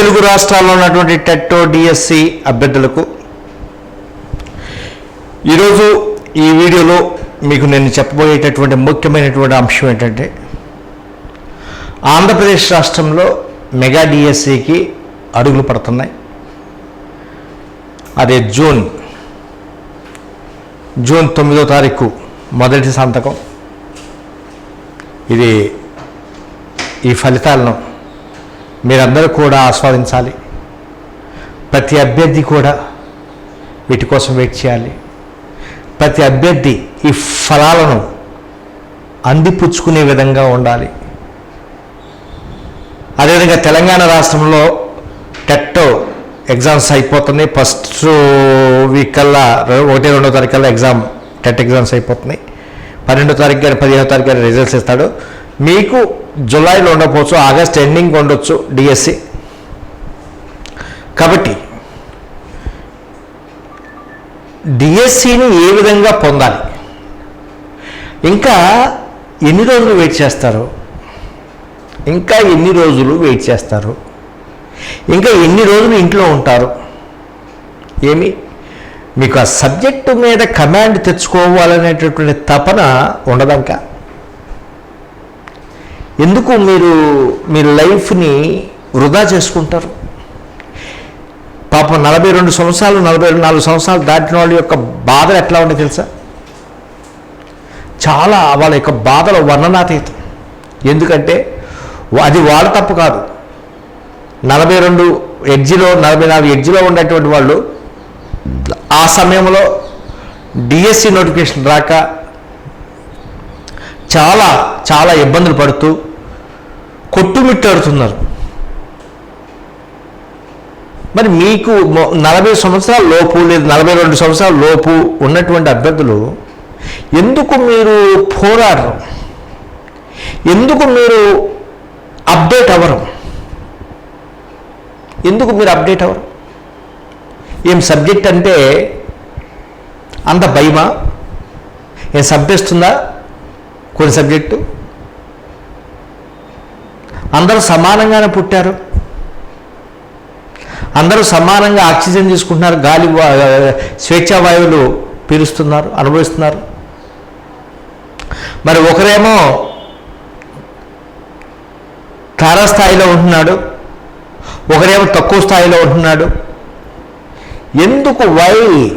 తెలుగు రాష్ట్రాల్లో ఉన్నటువంటి టెట్టో డిఎస్సి అభ్యర్థులకు ఈరోజు ఈ వీడియోలో మీకు నేను చెప్పబోయేటటువంటి ముఖ్యమైనటువంటి అంశం ఏంటంటే ఆంధ్రప్రదేశ్ రాష్ట్రంలో మెగా డిఎస్సికి అడుగులు పడుతున్నాయి. అదే జూన్ జూన్ తొమ్మిదో తారీఖు మొదటి సంతకం. ఇది ఈ ఫలితాలను మీరందరూ కూడా ఆస్వాదించాలి. ప్రతి అభ్యర్థి కూడా వీటి కోసం వెయిట్ చేయాలి. ప్రతి అభ్యర్థి ఈ ఫలాలను అందిపుచ్చుకునే విధంగా ఉండాలి. అదేవిధంగా తెలంగాణ రాష్ట్రంలో టెట్టో ఎగ్జామ్స్ అయిపోతున్నాయి. ఫస్ట్ వీక్ కల్లా ఒకటి రెండో తారీఖు కల్లా ఎగ్జామ్ టెట్ ఎగ్జామ్స్ అయిపోతున్నాయి. పన్నెండో తారీఖు కానీ పదిహేనో తారీఖు కానీ రిజల్ట్స్ ఇస్తాడు. మీకు జూలైలో ఉండకపోవచ్చు ఆగస్ట్ ఎండింగ్ ఉండొచ్చు డిఎస్సి కాబట్టి డిఎస్సిని ఏ విధంగా పొందాలి? ఇంకా ఎన్ని రోజులు వెయిట్ చేస్తారు? ఇంకా ఎన్ని రోజులు వెయిట్ చేస్తారు? ఇంకా ఎన్ని రోజులు ఇంట్లో ఉంటారు? ఏమి? మీకు ఆ సబ్జెక్టు మీద కమాండ్ తెచ్చుకోవాలనేటటువంటి తపన ఉండదంకా. ఎందుకు మీరు మీ లైఫ్ని వృధా చేసుకుంటారు? పాపం నలభై రెండు సంవత్సరాలు నలభై నాలుగు సంవత్సరాలు దాటిన వాళ్ళ యొక్క బాధలు ఎట్లా ఉండే తెలుసా? చాలా వాళ్ళ యొక్క బాధల వర్ణనాతీతం. ఎందుకంటే అది వాళ్ళ తప్పు కాదు. నలభై రెండు ఎడ్జిలో నలభై నాలుగు ఎడ్జిలో ఉన్నటువంటి వాళ్ళు ఆ సమయంలో డిఎస్సి నోటిఫికేషన్ రాక చాలా చాలా ఇబ్బందులు పడుతూ కొట్టుమిట్టాడుతున్నారు. మరి మీకు నలభై సంవత్సరాల లోపు లేదు నలభై రెండు సంవత్సరాల లోపు ఉన్నటువంటి అభ్యర్థులు ఎందుకు మీరు పోరాడరు? ఎందుకు మీరు అప్డేట్ అవ్వరు? ఎందుకు మీరు అప్డేట్ అవ్వరు? ఏం సబ్జెక్ట్ అంటే అంత భయమా? ఏం చంపేస్తుందా కొన్ని సబ్జెక్టు అందరూ సమానంగానే పుట్టారు. అందరూ సమానంగా ఆక్సిజన్ తీసుకుంటున్నారు. గాలి స్వేచ్ఛావాయువులు స్వేచ్ఛా వాయువులు పీలుస్తున్నారు అనుభవిస్తున్నారు. మరి ఒకరేమో తారాస్థాయిలో ఉంటున్నాడు. ఒకరేమో తక్కువ స్థాయిలో ఉంటున్నాడు. ఎందుకు? వై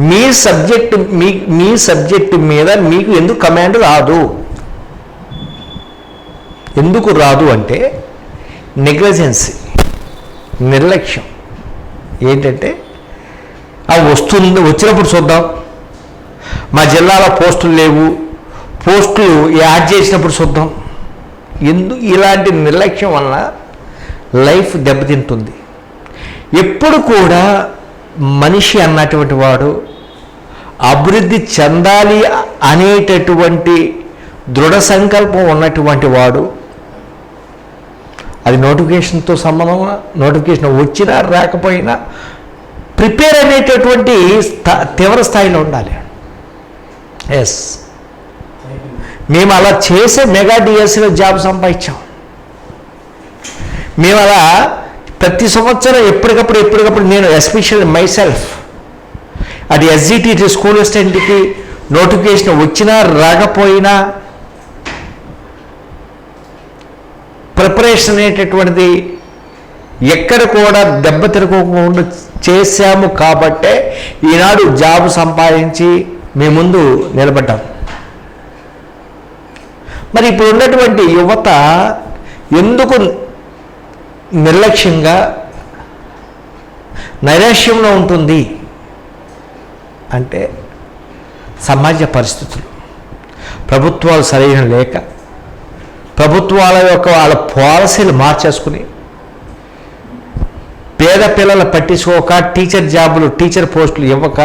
మీ సబ్జెక్ట్ మీ మీ సబ్జెక్ట్ మీద మీకు ఎందుకు కమాండ్ రాదు? ఎందుకు రాదు అంటే నెగ్లజెన్సీ నిర్లక్ష్యం. ఏంటంటే అవి వస్తుంది వచ్చినప్పుడు చూద్దాం. మా జిల్లాలో పోస్టులు లేవు. పోస్టులు యాడ్ చేసినప్పుడు చూద్దాం. ఎందు ఇలాంటి నిర్లక్ష్యం వల్ల లైఫ్ దెబ్బతింటుంది. ఎప్పుడు కూడా మనిషి అన్నటువంటి వాడు అభివృద్ధి చెందాలి అనేటటువంటి దృఢ సంకల్పం ఉన్నటువంటి వాడు అది నోటిఫికేషన్తో సంబంధం నోటిఫికేషన్ వచ్చినా రాకపోయినా ప్రిపేర్ అనేటటువంటి స్థా తీవ్ర స్థాయిలో ఉండాలి. ఎస్ మేము అలా చేసే మెగా డిఎస్సీలో జాబ్ సంపాదించాం. మేము అలా ప్రతి సంవత్సరం ఎప్పటికప్పుడు ఎప్పటికప్పుడు నేను ఎస్పెషల్ మై సెల్ఫ్. అది ఎస్జిటి స్కూల్ అసిస్టెంట్కి నోటిఫికేషన్ వచ్చినా రాకపోయినా ప్రిపరేషన్ అనేటటువంటిది ఎక్కడ కూడా దెబ్బ తిరగకుండా చేశాము కాబట్టే ఈనాడు జాబ్ సంపాదించి మీ ముందు నిలబడ్డాం. మరి ఇప్పుడు ఉన్నటువంటి యువత ఎందుకు నిర్లక్ష్యంగా నైరాశ్యంలో ఉంటుంది అంటే సమాజ పరిస్థితులు. ప్రభుత్వాలు సరైన లేక ప్రభుత్వాల యొక్క వాళ్ళ పాలసీలు మార్చేసుకుని పేద పిల్లలు పట్టించుకోక టీచర్ జాబులు టీచర్ పోస్టులు ఇవ్వక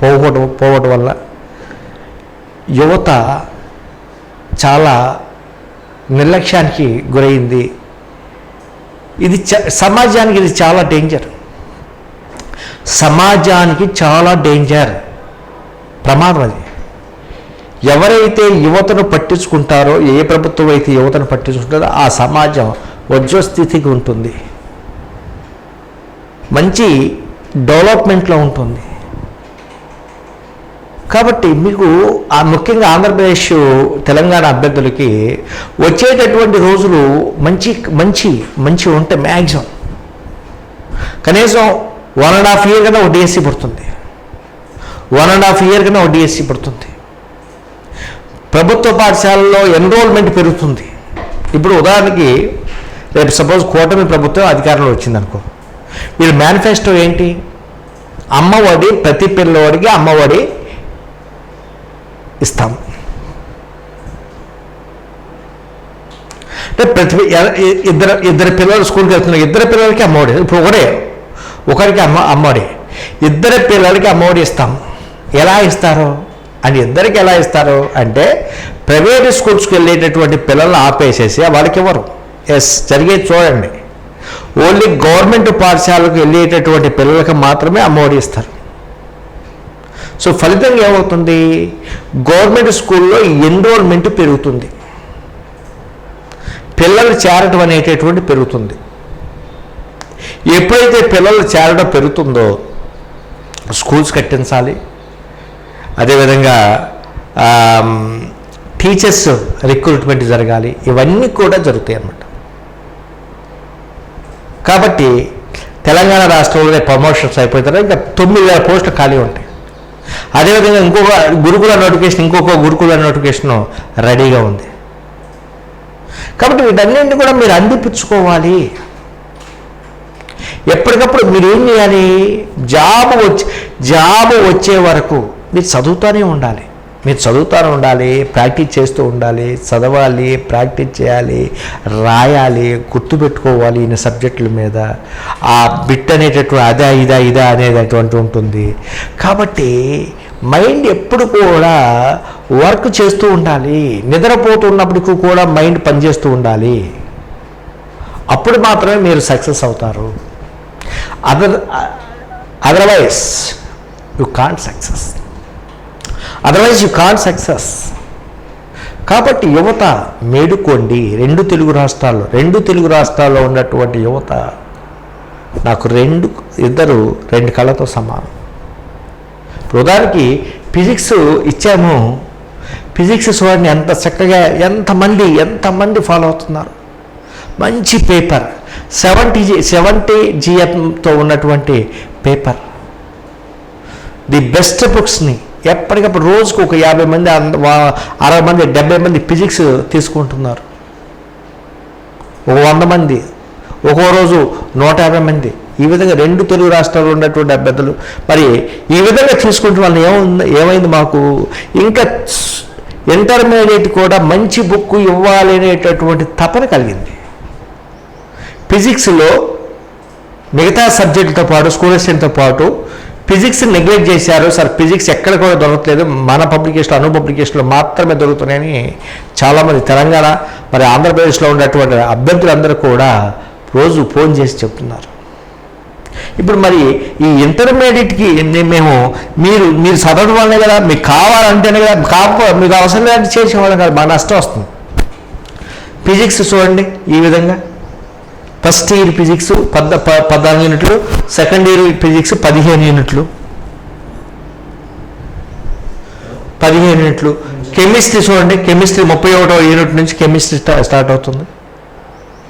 పోవటం పోవటం వల్ల యువత చాలా నిర్లక్ష్యానికి గురైంది. ఇది చ సమాజానికి ఇది చాలా డేంజర్ సమాజానికి చాలా డేంజర్ ప్రమాదం అది. ఎవరైతే యువతను పట్టించుకుంటారో ఏ ప్రభుత్వం అయితే యువతను పట్టించుకుంటారో ఆ సమాజం వజ్రస్థితికి ఉంటుంది. మంచి డెవలప్మెంట్లో ఉంటుంది. కాబట్టి మీకు ఆ ముఖ్యంగా ఆంధ్రప్రదేశ్ తెలంగాణ అభ్యర్థులకి వచ్చేటటువంటి రోజులు మంచి మంచి మంచి ఉంటే మ్యాక్సిమం కనీసం వన్ అండ్ హాఫ్ ఇయర్ కన్నా ఒక డిఎస్సి పడుతుంది. వన్ అండ్ హాఫ్ ఇయర్ కన్నా ఒక డిఎస్సి పడుతుంది. ప్రభుత్వ పాఠశాలలో ఎన్రోల్మెంట్ పెరుగుతుంది. ఇప్పుడు ఉదాహరణకి రేపు సపోజ్ కూటమి ప్రభుత్వం అధికారంలో వచ్చిందనుకో వీళ్ళ మేనిఫెస్టో ఏంటి? అమ్మఒడి ప్రతి పిల్లవాడికి అమ్మఒడి ఇస్తాం. అంటే ప్రతి ఇద్దరు ఇద్దరు పిల్లలు స్కూల్కి వెళ్తున్నారు. ఇద్దరు పిల్లలకి అమ్మఒడి ఇప్పుడు ఒకడే ఒకరికి అమ్మ అమ్మఒడి. ఇద్దరు పిల్లలకి అమ్మఒడి ఇస్తాం. ఎలా ఇస్తారు? అని ఇద్దరికి ఎలా ఇస్తారు అంటే ప్రైవేట్ స్కూల్స్కి వెళ్ళేటటువంటి పిల్లల్ని ఆపేసేసి వాళ్ళకి ఇవ్వరు. ఎస్ జరిగేది చూడండి. ఓన్లీ గవర్నమెంట్ పాఠశాలకు వెళ్ళేటటువంటి పిల్లలకి మాత్రమే అమ్మఒడి ఇస్తారు. సో ఫలితంగా ఏమవుతుంది? గవర్నమెంట్ స్కూల్లో ఎన్రోల్మెంట్ పెరుగుతుంది. పిల్లలు చేరటం అనేటటువంటి పెరుగుతుంది. ఎప్పుడైతే పిల్లలు చేరడం పెరుగుతుందో స్కూల్స్ కట్టించాలి. అదేవిధంగా టీచర్స్ రిక్రూట్మెంట్ జరగాలి. ఇవన్నీ కూడా జరుగుతాయి అన్నమాట. కాబట్టి తెలంగాణ రాష్ట్రంలోనే ప్రమోషన్స్ అయిపోయిన తర్వాత ఇంకా తొమ్మిది వేల పోస్టులు ఖాళీ ఉంటాయి. అదేవిధంగా ఇంకొక గురుకుల నోటిఫికేషన్ ఇంకొక గురుకుల నోటిఫికేషన్ రెడీగా ఉంది. కాబట్టి వీటన్నింటినీ కూడా మీరు అందిపుచ్చుకోవాలి. ఎప్పటికప్పుడు మీరు ఏం చేయాలి? జాబ్ వచ్చి జాబ్ వచ్చే వరకు మీరు చదువుతూనే ఉండాలి. మీరు చదువుతూనే ఉండాలి ప్రాక్టీస్ చేస్తూ ఉండాలి చదవాలి ప్రాక్టీస్ చేయాలి రాయాలి గుర్తుపెట్టుకోవాలి ఈయన సబ్జెక్టుల మీద. ఆ బిట్ అనేటటువంటి అదా ఇదా ఇదా అనేటటువంటి ఉంటుంది. కాబట్టి మైండ్ ఎప్పుడు కూడా వర్క్ చేస్తూ ఉండాలి. నిద్రపోతున్నప్పటికీ కూడా మైండ్ పనిచేస్తూ ఉండాలి. అప్పుడు మాత్రమే మీరు సక్సెస్ అవుతారు. Other otherwise you can't success. Otherwise you can success కాబట్టి యువత మేడుకోండి రెండు తెలుగు రాష్ట్రాల్లో రెండు తెలుగు రాష్ట్రాల్లో ఉన్నటువంటి యువత నాకు రెండు ఇద్దరు రెండు కళ్ళతో సమానం. ఇప్పుడు ఉదాహరణకి ఫిజిక్స్ ఇచ్చాము. ఫిజిక్స్ చూడండి ఎంత చక్కగా ఎంతమంది ఎంతమంది ఫాలో అవుతున్నారు? మంచి పేపర్. సెవెంటీ జీ సెవెంటీ జిఎంతో ఉన్నటువంటి పేపర్. ది బెస్ట్ బుక్స్ని ఎప్పటికప్పుడు రోజుకు ఒక యాభై మంది అంద- అరవై మంది డెబ్బై మంది ఫిజిక్స్ తీసుకుంటున్నారు. ఒక వంద మంది ఒక్కో రోజు నూట యాభై మంది. ఈ విధంగా రెండు తెలుగు రాష్ట్రాల్లో ఉన్నటువంటి అభ్యర్థులు. మరి ఈ విధంగా తీసుకుంటే వాళ్ళు ఏముంది ఏమైంది మాకు? ఇంకా ఇంటర్మీడియట్ కూడా మంచి బుక్ ఇవ్వాలి అనేటటువంటి తపన కలిగింది. ఫిజిక్స్లో మిగతా సబ్జెక్టులతో పాటు స్కూల్ అసిస్టెంట్తో పాటు ఫిజిక్స్ నెగ్లెక్ట్ చేశారు. సార్ ఫిజిక్స్ ఎక్కడ కూడా దొరకట్లేదు. మన పబ్లికేషన్లో అను పబ్లికేషన్లో మాత్రమే దొరుకుతున్నాయని చాలామంది తెలంగాణ మరి ఆంధ్రప్రదేశ్లో ఉన్నటువంటి అభ్యర్థులందరూ కూడా రోజు ఫోన్ చేసి చెప్తున్నారు. ఇప్పుడు మరి ఈ ఇంటర్మీడియట్కి మేము మీరు మీరు చదవడం వల్లనే కదా మీకు కావాలంటేనే కదా కాకపో మీకు అవసరం లేదంటే చేసేవాళ్ళం కదా. మా నష్టం వస్తుంది. ఫిజిక్స్ చూడండి ఈ విధంగా. ఫస్ట్ ఇయర్ ఫిజిక్స్ పద్ ప- పద్నాలుగు యూనిట్లు సెకండ్ ఇయర్ ఫిజిక్స్ పదిహేను యూనిట్లు. పదిహేను యూనిట్లు. కెమిస్ట్రీ చూడండి కెమిస్ట్రీ ముప్పై ఒకటో యూనిట్ నుంచి కెమిస్ట్రీ స్టార్ట్ అవుతుంది.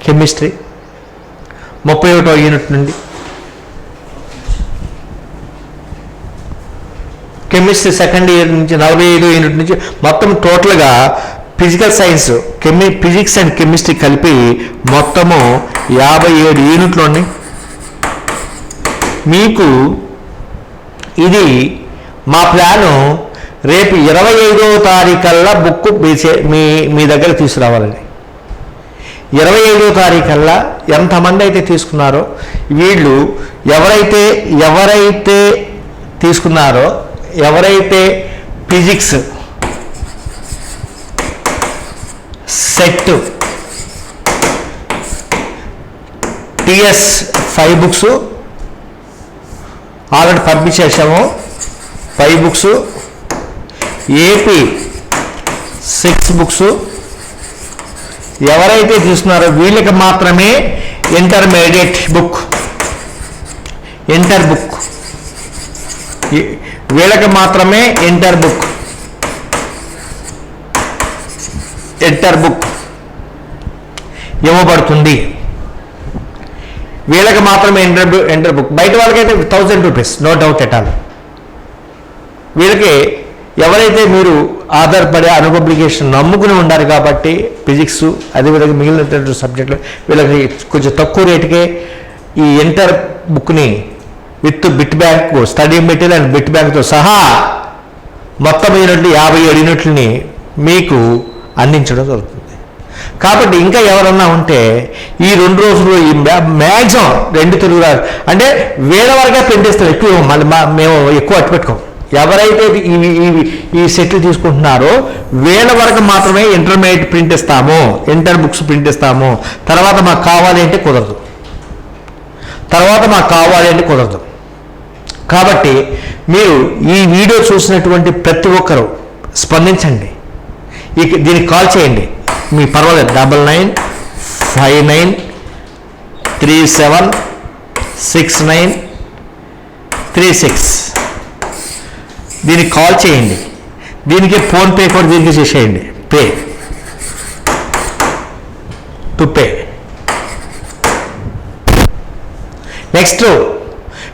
కెమిస్ట్రీ ముప్పై ఒకటో యూనిట్ నుండి. కెమిస్ట్రీ సెకండ్ ఇయర్ నుంచి నలభై ఐదో యూనిట్ నుంచి మొత్తం టోటల్గా ఫిజికల్ సైన్స్ కెమి ఫిజిక్స్ అండ్ కెమిస్ట్రీ కలిపి మొత్తము యాభై ఏడు యూనిట్లు ఉన్నాయి. మీకు ఇది మా ప్లాను. రేపు ఇరవై ఐదవ తారీఖల్లా బుక్ మీ చే- మీ మీ దగ్గర తీసుకురావాలని. ఇరవై ఐదో తారీఖల్లా ఎంతమంది అయితే తీసుకున్నారో వీళ్ళు ఎవరైతే ఎవరైతే తీసుకున్నారో ఎవరైతే physics set TS five books already పంపించేసాము five books AP six books. ఎవరైతే తీసుకున్నారో వీళ్ళకి మాత్రమే ఇంటర్మీడియట్ బుక్. Inter book. వీళ్ళకి మాత్రమే ఇంటర్ బుక్. Inter book. ఇవ్వబడుతుంది. వీళ్ళకి మాత్రమే ఎంటర్ ఎంటర్ ఇంటర్ బుక్ బయట వాళ్ళకైతే thousand rupees no doubt at all వీళ్ళకి ఎవరైతే మీరు ఆధారపడే అనుపబ్లికేషన్ నమ్ముకుని ఉండారు కాబట్టి ఫిజిక్స్ అదేవిధంగా మిగిలినటువంటి సబ్జెక్టులు వీళ్ళకి కొంచెం తక్కువ రేటుకే ఈ ఇంటర్ బుక్ని with bit bank study material and bit బ్యాంక్తో సహా మొత్తం యూనిట్లు యాభై ఏడు యూనిట్లని మీకు అందించడం జరుగుతుంది. కాబట్టి ఇంకా ఎవరన్నా ఉంటే ఈ రెండు రోజులు ఈ మ్యాక్సిమం రెండు తెలుగు రా- అంటే వేల వరకే ప్రింట్ ఎక్కువ మళ్ళీ మేము ఎక్కువ అట్టుపెట్టుకోం ఎవరైతే ఇవి ఇవి ఈ సెట్లు తీసుకుంటున్నారో వేల వరకు మాత్రమే ఇంటర్మీడియట్ ప్రింట్ ఇస్తాము. ఇంటర్ బుక్స్ ప్రింట్ ఇస్తాము. తర్వాత మాకు కావాలి అంటే కుదరదు. తర్వాత మాకు కావాలి అంటే కుదరదు. కాబట్టి మీరు ఈ వీడియో చూసినటువంటి ప్రతి ఒక్కరూ స్పందించండి. ఇక దీనికి కాల్ చేయండి. మీ పర్వాలేదు. Double nine five nine three seven six nine three six. దీనికి కాల్ చేయండి. దీనికి ఫోన్పే కూడా దీనికి చేసేయండి. పే. To pay. నెక్స్ట్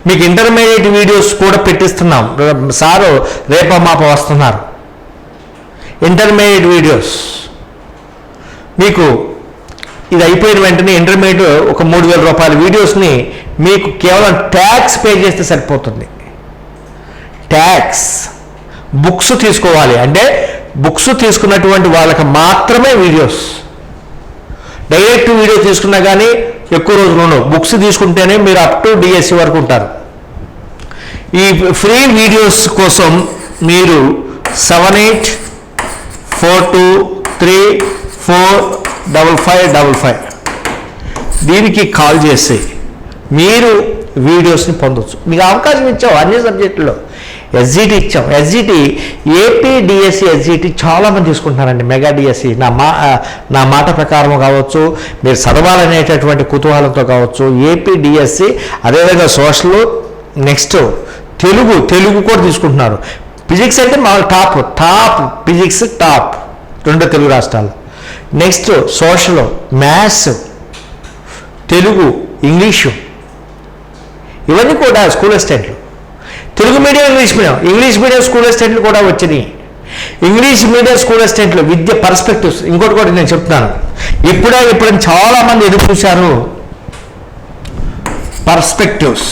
మీకు ఇంటర్మీడియట్ వీడియోస్ కూడా పెట్టిస్తున్నాం. సారు రేప మాప వస్తున్నారు. Intermediate videos. మీకు ఇది అయిపోయిన వెంటనే ఇంటర్మీడియట్ ఒక మూడు వేల రూపాయల వీడియోస్ని మీకు కేవలం ట్యాక్స్ పే చేస్తే సరిపోతుంది. ట్యాక్స్ బుక్స్ తీసుకోవాలి. అంటే బుక్స్ తీసుకున్నటువంటి వాళ్ళకి మాత్రమే వీడియోస్. డైరెక్ట్ వీడియో తీసుకున్నా కానీ ఎక్కువ రోజులు బుక్స్ తీసుకుంటేనే మీరు అప్ టు డిఎస్సి వరకు ఉంటారు. ఈ ఫ్రీ వీడియోస్ కోసం మీరు seven eight four two three four double five double five. దీనికి కాల్ చేసి మీరు వీడియోస్ని పొందొచ్చు. మీకు అవకాశం ఇచ్చాం అన్ని సబ్జెక్టుల్లో. ఎస్జిటి ఇచ్చాం. ఎస్జిటి ఏపీ డిఎస్సి ఎస్జిటి చాలామంది తీసుకుంటున్నారండి. మెగా డిఎస్సి నా మా నా మాట ప్రకారం కావచ్చు మీరు చదవాలనేటటువంటి కుతూహలంతో కావచ్చు ఏపీ డిఎస్సి అదేవిధంగా సోషల్ నెక్స్ట్ తెలుగు తెలుగు కూడా తీసుకుంటున్నారు. ఫిజిక్స్ అయితే మా టాప్ టాప్ ఫిజిక్స్ టాప్ రెండు తెలుగు రాష్ట్రాలు. Next social maths Telugu English ఇవన్నీ కూడా స్కూల్ అసిస్టెంట్లు Telugu medium English medium English medium school అసిస్టెంట్లు కూడా వచ్చినాయి. ఇంగ్లీష్ మీడియం స్కూల్ అసిస్టెంట్లు విద్య పర్స్పెక్టివ్స్ ఇంకోటి కూడా నేను చెప్తున్నాను. ఇప్పుడే ఇప్పుడు చాలామంది ఎదురు చూశారు. Perspectives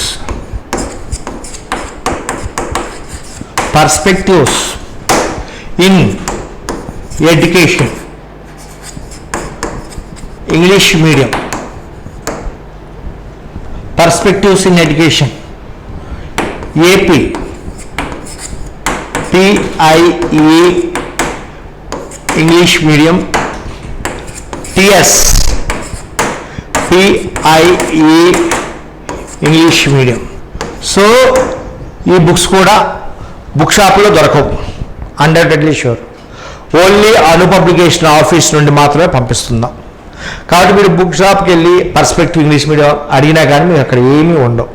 perspectives in education English medium perspectives in education AP TIE English medium TS PIE English medium so ఈ బుక్స్ కూడా బుక్ షాప్లో దొరకవు undoubtedly sure only Anu publication office నుండి మాత్రమే పంపిస్తున్నాం. కాబట్టి మీరు బుక్ షాప్కి వెళ్ళి పర్స్పెక్టివ్ ఇంగ్లీష్ మీడియం అడిగినా కానీ మీకు అక్కడ ఏమీ ఉండవు.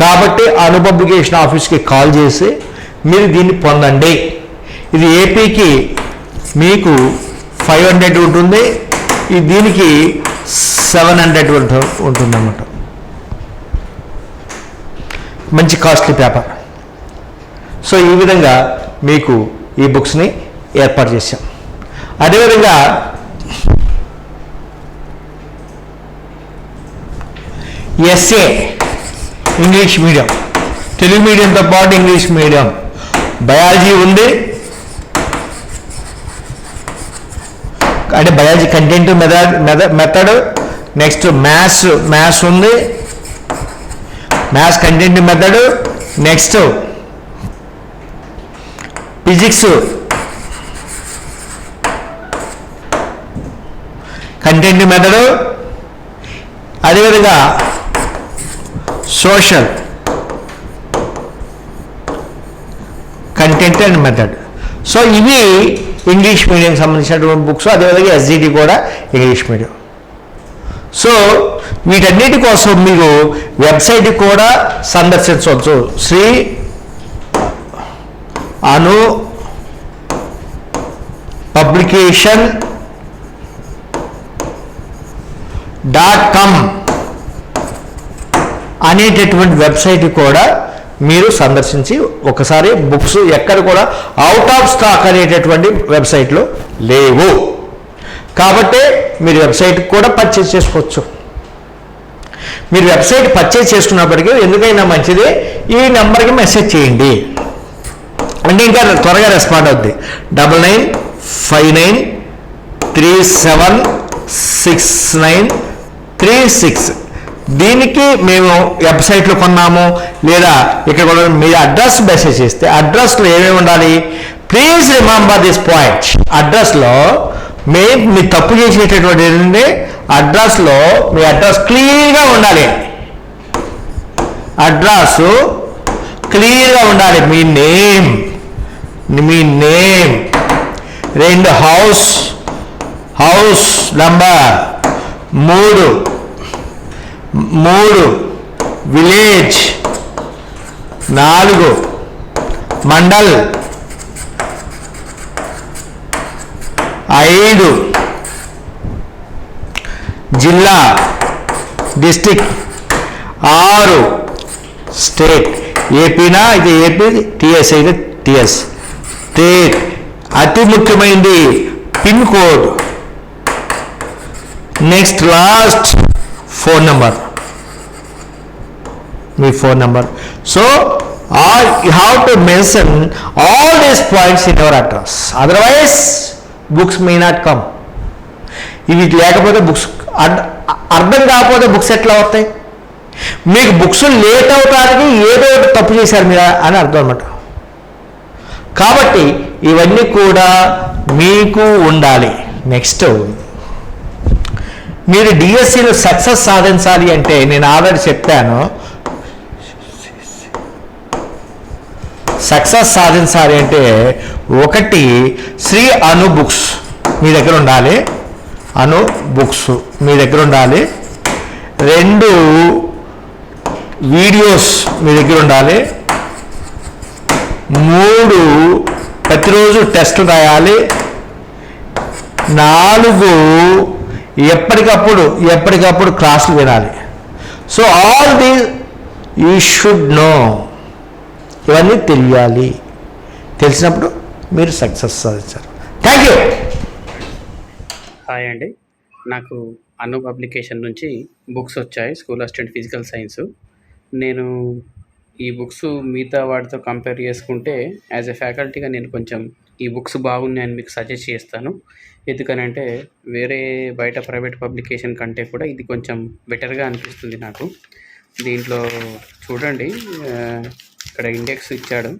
కాబట్టి అనుపబ్లికేషన్ ఆఫీస్కి కాల్ చేసి మీరు దీన్ని పొందండి. ఇది ఏపీకి మీకు ఫైవ్ హండ్రెడ్ ఉంటుంది. ఈ దీనికి సెవెన్ హండ్రెడ్ ఉంటుంది అన్నమాట మంచి కాస్ట్లీ పేపర్ సో ఈ విధంగా మీకు ఈ బుక్స్ని ఏర్పాటు చేశాం. అదేవిధంగా ఎస్ఏ ఇంగ్లీష్ మీడియం తెలుగు మీడియంతో పాటు ఇంగ్లీష్ మీడియం బయాలజీ ఉంది. అంటే biology content method method next maths maths ఉంది. Maths content method next physics content method అదేవిధంగా social content and method so ఇవి ఇంగ్లీష్ మీడియం సంబంధించినటువంటి బుక్స్ అదేవిధంగా ఎస్జిటి కూడా ఇంగ్లీష్ మీడియం. సో వీటన్నిటి కోసం మీరు వెబ్సైట్ కూడా సందర్శించవచ్చు. Shri Anu publication dot com. అనేటటువంటి వెబ్సైట్ కూడా మీరు సందర్శించి ఒకసారి బుక్స్ ఎక్కడ కూడా అవుట్ ఆఫ్ స్టాక్ అనేటటువంటి వెబ్సైట్లో లేవు. కాబట్టి మీరు వెబ్సైట్ కూడా పర్చేస్ చేసుకోవచ్చు. మీరు వెబ్సైట్ పర్చేస్ చేసుకున్నప్పటికీ ఎందుకైనా మంచిది ఈ నెంబర్కి మెసేజ్ చేయండి. అంటే ఇంకా త్వరగా రెస్పాండ్ అవుద్ది. Double nine five nine three seven six nine three six దీనికి మేము వెబ్సైట్లో కొన్నాము లేదా ఇక్కడ కూడా మీ అడ్రస్ మెసేజ్ చేస్తే అడ్రస్లో ఏమేమి ఉండాలి? ప్లీజ్ రిమంబర్ దిస్ పాయింట్ అడ్రస్లో మే మీ తప్పు చేసేటటువంటి ఏంటంటే అడ్రస్లో మీ అడ్రస్ క్లియర్గా ఉండాలి. అడ్రస్ క్లియర్గా ఉండాలి. మీ నేమ్ మీ నేమ్. రెండు హౌస్ హౌస్ నంబర్ మూడు. మూడు. విలేజ్. నాలుగు. మండల్. ఐదు. జిల్లా. డిస్టిక్. ఆరు. స్టేట్. ఏపీనా? ఇది ఏపీ? టిఎస్. అయితే టిఎస్. స్టేట్. అతి ముఖ్యమైనది pin code. Next last. Phone number. Me phone number. So all you have to mention all these points in our address otherwise books may not come ఇవి లేకపోతే books అర్థం కాకపోతే books ఎట్లా వస్తాయి? మీకు బుక్స్ లేట్ అవటానికి ఏదో ఒకటి తప్పు చేశారు మీరు అని అర్థం అనమాట కాబట్టి ఇవన్నీ కూడా మీకు ఉండాలి. నెక్స్ట్ మీరు డిఎస్సిలో సక్సెస్ సాధించాలి అంటే నేను ఆల్రెడీ చెప్పాను. సక్సెస్ సాధించాలి అంటే ఒకటి శ్రీ అను బుక్స్ మీ దగ్గర ఉండాలి. అను బుక్స్ మీ దగ్గర ఉండాలి. రెండు వీడియోస్ మీ దగ్గర ఉండాలి. మూడు ప్రతిరోజు టెస్ట్ రాయాలి. నాలుగు ఎప్పటికప్పుడు ఎప్పటికప్పుడు క్లాసులు వినాలి. So all the you should know ఇవన్నీ తెలియాలి. తెలిసినప్పుడు మీరు సక్సెస్ సాధించారు. థ్యాంక్ యూ హాయ్ అండి. నాకు అను పబ్లికేషన్ నుంచి బుక్స్ వచ్చాయి. స్కూల్ అసిస్టెంట్ ఫిజికల్ సైన్స్ నేను ఈ బుక్స్ మిగతా వాటితో కంపేర్ చేసుకుంటే యాజ్ ఎ ఫ్యాకల్టీగా నేను కొంచెం ఈ బుక్స్ బాగున్నాయని మీకు సజెస్ట్ చేస్తాను. ఎందుకనంటే వేరే బయట ప్రైవేట్ పబ్లికేషన్ కంటే కూడా ఇది కొంచెం బెటర్గా అనిపిస్తుంది నాకు. దీంట్లో చూడండి ఇక్కడ ఇండెక్స్ ఇచ్చాడు.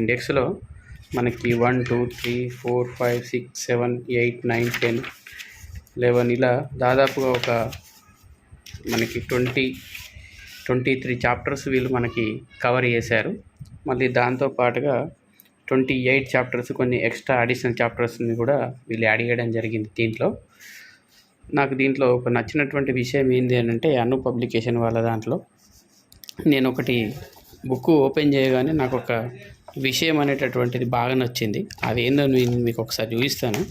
ఇండెక్స్లో మనకి one two three four five six seven eight nine ten eleven ఇలా దాదాపుగా ఒక మనకి ట్వంటీ ట్వంటీ త్రీ చాప్టర్స్ వీళ్ళు మనకి కవర్ చేశారు. మళ్ళీ దాంతో పాటుగా ట్వంటీ ఎయిట్ చాప్టర్స్ కొన్ని ఎక్స్ట్రా అడిషనల్ చాప్టర్స్ని కూడా వీళ్ళు యాడ్ చేయడం జరిగింది దీంట్లో. నాకు దీంట్లో ఒక నచ్చినటువంటి విషయం ఏంటి అని అంటే అను పబ్లికేషన్ వాళ్ళ దాంట్లో. నేను ఒకటి బుక్ ఓపెన్ చేయగానే నాకు ఒక విషయం అనేటటువంటిది బాగా నచ్చింది. అది ఏందో నేను మీకు ఒకసారి చూపిస్తాను.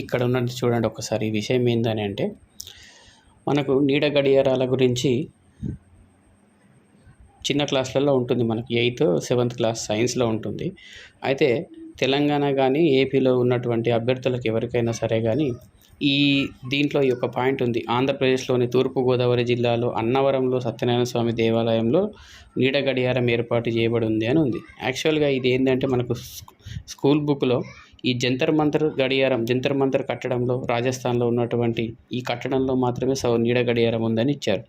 ఇక్కడ ఉన్నది చూడండి ఒకసారి ఈ విషయం ఏందని అంటే మనకు నీడ గడియారాల గురించి చిన్న క్లాసులలో ఉంటుంది మనకి. ఎయిత్ సెవెంత్ క్లాస్ సైన్స్లో ఉంటుంది. అయితే తెలంగాణ కానీ ఏపీలో ఉన్నటువంటి అభ్యర్థులకు ఎవరికైనా సరే కానీ ఈ దీంట్లో ఈ యొక్క పాయింట్ ఉంది. ఆంధ్రప్రదేశ్లోని తూర్పుగోదావరి జిల్లాలో అన్నవరంలో సత్యనారాయణ స్వామి దేవాలయంలో నీడ గడియారం ఏర్పాటు చేయబడి ఉంది అని ఉంది. యాక్చువల్గా ఇది ఏంటంటే మనకు స్కూల్ బుక్లో ఈ జంతర్ మంతర్ గడియారం జంతర్ మంతర్ కట్టడంలో రాజస్థాన్లో ఉన్నటువంటి ఈ కట్టడంలో మాత్రమే సౌ నీడ గడియారం ఉందని ఇచ్చారు.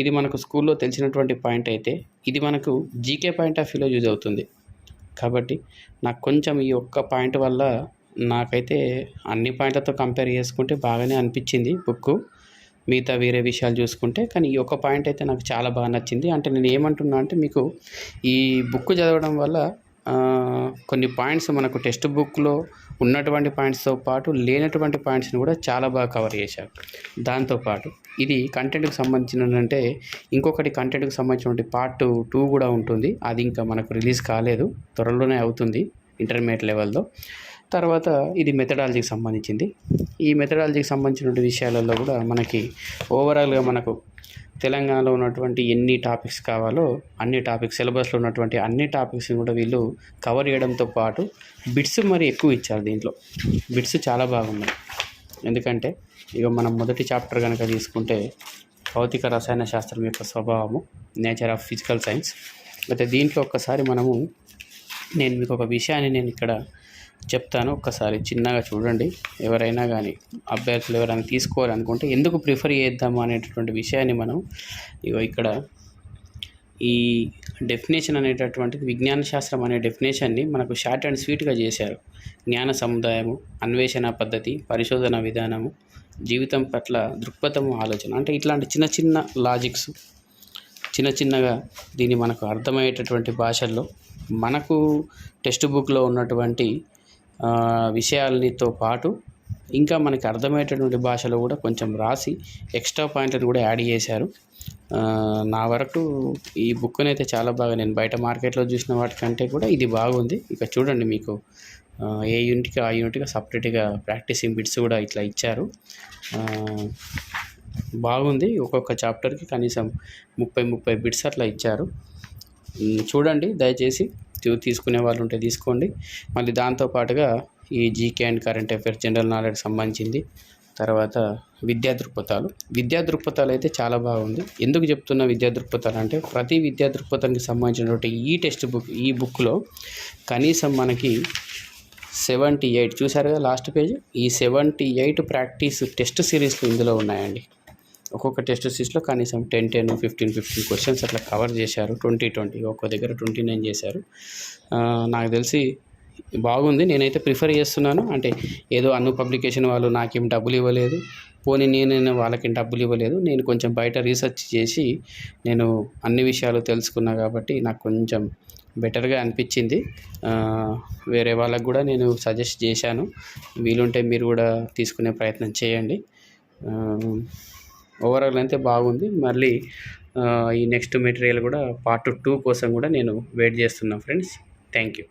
ఇది మనకు స్కూల్లో తెలిసినటువంటి పాయింట్ అయితే ఇది మనకు జీకే పాయింట్ ఆఫ్ వ్యూలో యూజ్ అవుతుంది. కాబట్టి నాకు కొంచెం ఈ ఒక్క పాయింట్ వల్ల నాకైతే అన్ని పాయింట్లతో కంపేర్ చేసుకుంటే బాగానే అనిపించింది బుక్ మిగతా వేరే విషయాలు చూసుకుంటే కానీ ఈ ఒక్క పాయింట్ అయితే నాకు చాలా బాగా నచ్చింది. అంటే నేను ఏమంటున్నా అంటే మీకు ఈ బుక్ చదవడం వల్ల కొన్ని పాయింట్స్ మనకు టెక్స్ట్ బుక్లో ఉన్నటువంటి పాయింట్స్తో పాటు లేనటువంటి పాయింట్స్ని కూడా చాలా బాగా కవర్ చేశారు. దాంతోపాటు ఇది కంటెంట్కి సంబంధించిన అంటే ఇంకొకటి కంటెంట్కి సంబంధించినటువంటి పార్ట్ టూ కూడా ఉంటుంది. అది ఇంకా మనకు రిలీజ్ కాలేదు. త్వరలోనే అవుతుంది ఇంటర్మీడియట్ లెవెల్లో తర్వాత ఇది మెథడాలజీకి సంబంధించింది. ఈ మెథడాలజీకి సంబంధించిన విషయాలలో కూడా మనకి ఓవరాల్గా మనకు తెలంగాణలో ఉన్నటువంటి ఎన్ని టాపిక్స్ కావాలో అన్ని టాపిక్స్ సిలబస్లో ఉన్నటువంటి అన్ని టాపిక్స్ని కూడా వీళ్ళు కవర్ చేయడంతో పాటు బిట్స్ మరి ఎక్కువ ఇచ్చారు దీంట్లో. బిట్స్ చాలా బాగున్నాయి. ఎందుకంటే ఇక మనం మొదటి చాప్టర్ కనుక తీసుకుంటే భౌతిక రసాయన శాస్త్రం యొక్క స్వభావము నేచర్ ఆఫ్ ఫిజికల్ సైన్స్. అయితే దీంట్లో ఒక్కసారి మనము నేను మీకు ఒక విషయాన్ని నేను ఇక్కడ చెప్తాను ఒక్కసారి చిన్నగా చూడండి. ఎవరైనా కానీ అభ్యర్థులు ఎవరైనా తీసుకోవాలనుకుంటే ఎందుకు ప్రిఫర్ చేద్దాము అనేటటువంటి విషయాన్ని మనం ఇగో ఇక్కడ ఈ డెఫినేషన్ అనేటటువంటిది విజ్ఞాన శాస్త్రం అనే డెఫినేషన్ని మనకు షార్ట్ అండ్ స్వీట్గా చేశారు. జ్ఞాన సముదాయము అన్వేషణ పద్ధతి పరిశోధన విధానము జీవితం పట్ల దృక్పథము ఆలోచన అంటే ఇట్లాంటి చిన్న చిన్న లాజిక్స్ చిన్న చిన్నగా దీన్ని మనకు అర్థమయ్యేటటువంటి భాషల్లో మనకు టెక్స్ట్ బుక్లో ఉన్నటువంటి విషయాలతో పాటు ఇంకా మనకి అర్థమయ్యేటటువంటి భాషలో కూడా కొంచెం రాసి ఎక్స్ట్రా పాయింట్లను కూడా యాడ్ చేశారు. నా వరకు ఈ బుక్ని అయితే చాలా బాగా నేను బయట మార్కెట్లో చూసిన వాటికంటే కూడా ఇది బాగుంది. ఇక చూడండి మీకు ఏ యూనిట్కి ఆ యూనిట్గా సపరేట్గా ప్రాక్టీసింగ్ బిట్స్ కూడా ఇట్లా ఇచ్చారు. బాగుంది. ఒక్కొక్క చాప్టర్కి కనీసం ముప్పై ముప్పై బిట్స్ అట్లా ఇచ్చారు. చూడండి దయచేసి తీసుకునే వాళ్ళు ఉంటే తీసుకోండి. మళ్ళీ దాంతో పాటుగా ఈ GK and current affairs general knowledge సంబంధించింది. తర్వాత విద్యా దృక్పథాలు. విద్యా దృక్పథాలు అయితే చాలా బాగుంది. ఎందుకు చెప్తున్న విద్యా దృక్పథాలు అంటే ప్రతి విద్యా దృక్పథానికి సంబంధించినటువంటి ఈ టెక్స్ట్ బుక్ ఈ బుక్లో కనీసం మనకి సెవెంటీ ఎయిట్ చూసారు కదా లాస్ట్ పేజ్ ఈ సెవెంటీ ఎయిట్ ప్రాక్టీస్ టెస్ట్ సిరీస్లు ఇందులో ఉన్నాయండి. ఒక్కొక్క టెస్ట్ సిరీస్లో కనీసం ten ten fifteen fifteen questions అట్లా కవర్ చేశారు. ట్వంటీ ట్వంటీ ఒక్క దగ్గర ట్వంటీ నైన్ చేశారు. నాకు తెలిసి బాగుంది. నేనైతే ప్రిఫర్ చేస్తున్నాను. అంటే ఏదో అన్ను పబ్లికేషన్ వాళ్ళు నాకేం డబ్బులు ఇవ్వలేదు. పోనీ నేను వాళ్ళకి డబ్బులు ఇవ్వలేదు. నేను కొంచెం బయట రీసెర్చ్ చేసి నేను అన్ని విషయాలు తెలుసుకున్నా కాబట్టి నాకు కొంచెం బెటర్గా అనిపించింది. వేరే వాళ్ళకు కూడా నేను సజెస్ట్ చేశాను. వీలుంటే మీరు కూడా తీసుకునే ప్రయత్నం చేయండి. ఓవరాల్ అయితే బాగుంది. మళ్ళీ ఈ నెక్స్ట్ మెటీరియల్ కూడా పార్ట్ టూ కోసం కూడా నేను వెయిట్ చేస్తున్నా ఫ్రెండ్స్ థ్యాంక్ యూ